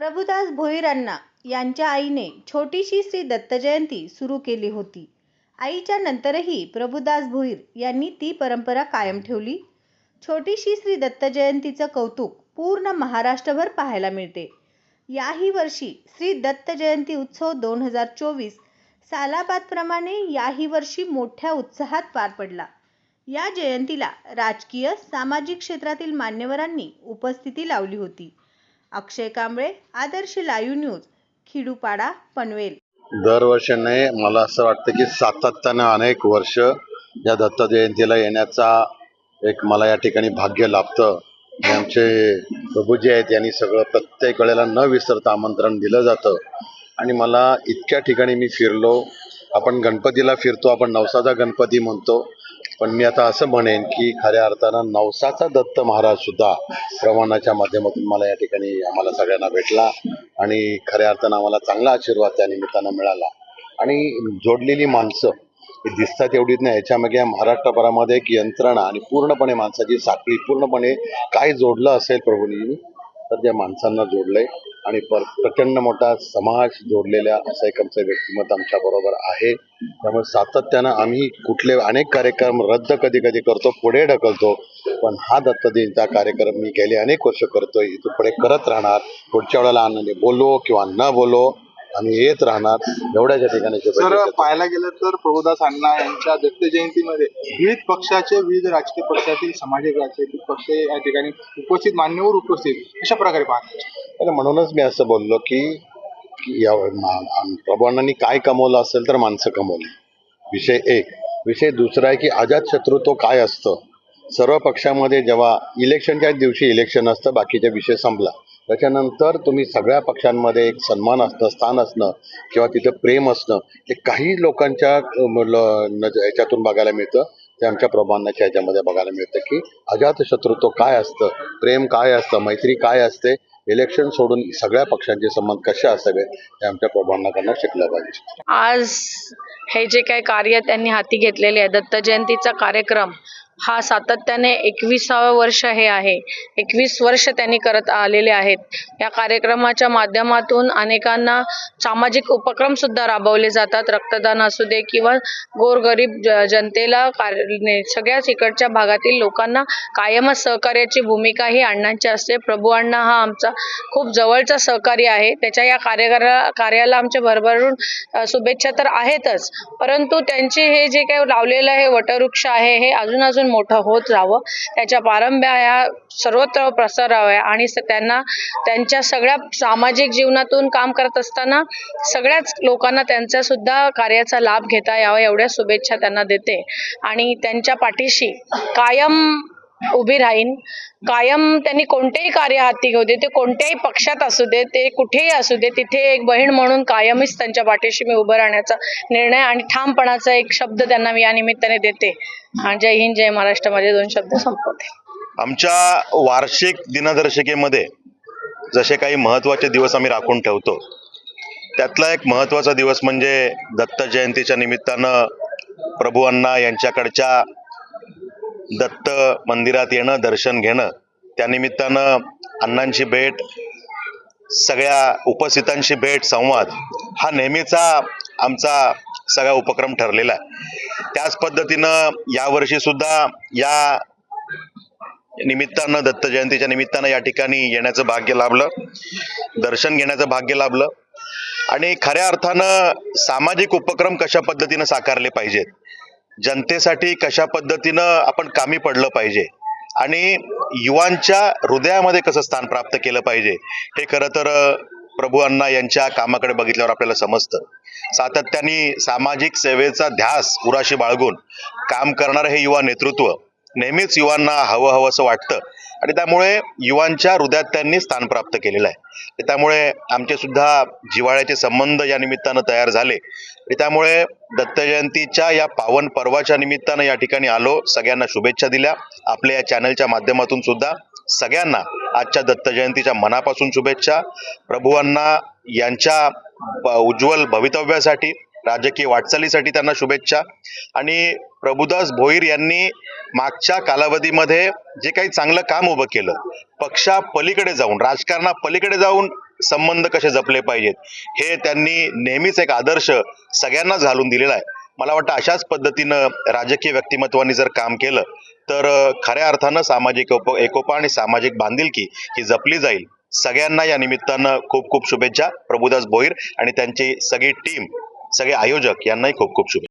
प्रभुदास भोईरांना यांच्या आईने छोटीशी श्री दत्तजयंती सुरू केली होती. आईच्या नंतरही प्रभुदास भोईर यांनी ती परंपरा कायम ठेवली. छोटीशी श्री दत्तजयंतीचं कौतुक पूर्ण महाराष्ट्रभर पाहायला मिळते. याही वर्षी श्री दत्त जयंती उत्सव दोन हजार चोवीस सालाबादप्रमाणे याही वर्षी मोठ्या उत्साहात पार पडला. या जयंतीला राजकीय सामाजिक क्षेत्रातील मान्यवरांनी उपस्थिती लावली होती. Akshay Kamble Adarsh live news Khidupada Panvel. दरवर्षी नाही मला असं वाटतं की सातत्यानं अनेक वर्ष या दत्त जयंतीला येण्याचा एक मला या ठिकाणी भाग्य लाभतं. आमचे प्रभूजी आहेत यांनी सगळं प्रत्येक वेळेला न विसरता आमंत्रण दिलं जातं. आणि मला इतक्या ठिकाणी मी फिरलो. आपण गणपतीला फिरतो आपण नवसाचा गणपती म्हणतो. पण मी आता असं म्हणेन की खऱ्या अर्थानं नवसाचा दत्त महाराज सुद्धा प्रमाणाच्या माध्यमातून मला या ठिकाणी आम्हाला सगळ्यांना भेटला आणि खऱ्या अर्थानं आम्हाला चांगला आशीर्वाद त्या निमित्तानं मिळाला. आणि जोडलेली माणसं दिसतात एवढीच नाही. याच्यामागे या महाराष्ट्रभरामध्ये एक यंत्रणा आणि पूर्णपणे माणसाची साखळी पूर्णपणे काय जोडलं असेल प्रभूंनी तर त्या माणसांना जोडलंय. आणि पर प्रचंड मोठा समाज जोडलेला असं एक आमचं व्यक्तिमत्व आमच्या बरोबर आहे. त्यामुळे सातत्यानं आम्ही कुठले अनेक कार्यक्रम रद्द कधी कधी करतो पुढे ढकलतो पण हा दत्तजयंतीचा कार्यक्रम मी गेले अनेक वर्ष करतोय. इथून पुढे करत राहणार. पुढच्या वेळेला आनंदी बोलो किंवा न बोलो आम्ही येत राहणार. एवढ्याच्या ठिकाणी. पाहायला गेलं तर प्रभुदास अण्णा यांच्या दत्त जयंतीमध्ये विविध पक्षाचे विविध राजकीय पक्षातील सामाजिक राजकीय पक्ष या ठिकाणी उपस्थित मान्यवर उपस्थित अशा प्रकारे पाहतात म्हणूनच मी असं बोललो की या मा- काय कमवलं असेल तर माणसं कमवली. विषय एक. विषय दुसरा आहे की अजात शत्रुत्व काय असतं? सर्व पक्षामध्ये जेव्हा इलेक्शनच्या दिवशी इलेक्शन असतं बाकीचे विषय संपला. त्याच्यानंतर तुम्ही सगळ्या पक्षांमध्ये एक सन्मान असणं स्थान असणं किंवा तिथं प्रेम असणं हे काही लोकांच्या ह्याच्यातून बघायला मिळतं. ते आमच्या प्रभावांच्या ह्याच्यामध्ये बघायला मिळतं की अजात शत्रुत्व काय असतं? प्रेम काय असतं? मैत्री काय असते? इलेक्शन सोडून सगळ्या पक्षांचे संबंध कसे असावे हे आमच्या प्रभावांकडनं शिकलं पाहिजे. आज हे जे काही कार्य त्यांनी हाती घेतलेले आहे दत्त जयंतीचा कार्यक्रम हा सातत्याने एकविसावं वर्ष हे आहे. एकवीस वर्ष त्यांनी करत आलेले आहेत. या कार्यक्रमाच्या माध्यमातून अनेकांना सामाजिक उपक्रमसुद्धा राबवले जातात. रक्तदान असू दे किंवा गोरगरीब ज- जनतेला कार- ने- सगळ्याच इकडच्या भागातील लोकांना कायमच सहकार्याची भूमिका ही अण्णांची असते. प्रभू अण्णा हा आमचा खूप जवळचा सहकारी आहे. त्याच्या या कार्याला कार्याला आमच्या भरभरून शुभेच्छा तर आहेतच. परंतु त्यांचे हे जे काही लावलेलं हे वटवृक्ष आहे हे अजून अजून मोठं होत जावं. त्याच्या पारंब्या ह्या सर्वत्र प्रसाराव्या आणि त्यांना त्यांच्या सगळ्या सामाजिक जीवनातून काम करत असताना सगळ्याच लोकांना त्यांच्या सुद्धा कार्याचा लाभ घेता यावा एवढ्या शुभेच्छा त्यांना देते. आणि त्यांच्या पाठीशी कायम उभी राहीन. कायम त्यांनी कोणतेही कार्य हाती घेऊ दे ते कोणत्याही पक्षात असू दे ते कुठेही असू दे तिथे एक बहीण म्हणून कायमच त्यांच्या पाठीशी मी उभं राहण्याचा निर्णय आणि ठामपणाचा एक शब्द त्यांना मी या निमित्ताने देते. आणि जय हिंद जय महाराष्ट्र. माझे दोन शब्द संपवते. आमच्या वार्षिक दिनदर्शिकेमध्ये जसे काही महत्त्वाचे दिवस आम्ही राखून ठेवतो त्यातला एक महत्त्वाचा दिवस म्हणजे दत्त जयंतीच्या निमित्तानं प्रभू अण्णा यांच्याकडच्या दत्त मंदिरात येणं दर्शन घेणं त्यानिमित्तानं अण्णांची भेट सगळ्या उपस्थितांशी भेट संवाद हा नेहमीचा आमचा सगळा उपक्रम ठरलेला आहे. त्याच पद्धतीनं यावर्षी सुद्धा या निमित्तानं दत्त जयंतीच्या निमित्तानं या ठिकाणी येण्याचं भाग्य लाभलं दर्शन घेण्याचं भाग्य लाभलं आणि खऱ्या अर्थानं सामाजिक उपक्रम कशा पद्धतीनं साकारले पाहिजेत जनतेसाठी कशा पद्धतीनं आपण कामी पडलं पाहिजे? आणि युवांच्या हृदयामध्ये कसं स्थान प्राप्त केलं पाहिजे? हे खरं तर प्रभू अण्णा यांच्या कामाकडे बघितल्यावर आपल्याला समजतं. सातत्याने सामाजिक सेवेचा ध्यास उराशी बाळगून काम करणारं हे युवा नेतृत्व नेहमीच युवांना हवं हवं असं वाटतं. आणि त्यामुळे युवांच्या हृदयात त्यांनी स्थान प्राप्त केलेलं आहे. त्यामुळे आमचे सुद्धा जिव्हाळ्याचे संबंध या निमित्तानं तयार झाले. त्यामुळे दत्त जयंतीच्या या पावन पर्वाच्या निमित्तानं या ठिकाणी आलो. सगळ्यांना शुभेच्छा दिल्या. आपल्या या चॅनलच्या माध्यमातून सुद्धा सगळ्यांना आजच्या दत्त जयंतीच्या मनापासून शुभेच्छा. प्रभूंना यांच्या ब- उज्ज्वल भवितव्यासाठी राजकीय वाटचालीसाठी त्यांना शुभेच्छा. आणि प्रभुदास भोईर यांनी मागच्या कालावधीमध्ये जे काही चांगलं काम उभं केलं पक्षा पलीकडे जाऊन राजकारणा पलीकडे जाऊन संबंध कसे जपले पाहिजेत हे त्यांनी नेहमीच एक आदर्श सगळ्यांनाच घालून दिलेला आहे. मला वाटतं अशाच पद्धतीनं राजकीय व्यक्तिमत्वांनी जर काम केलं तर खऱ्या अर्थानं सामाजिक उप एकोपा आणि सामाजिक बांधिलकी ही जपली जाईल. सगळ्यांना या निमित्तानं खूप खूप शुभेच्छा प्रभुदास भोईर आणि त्यांची सगळी टीम. सगळे आयोजक यांनाही खूप खूप शुभेच्छा.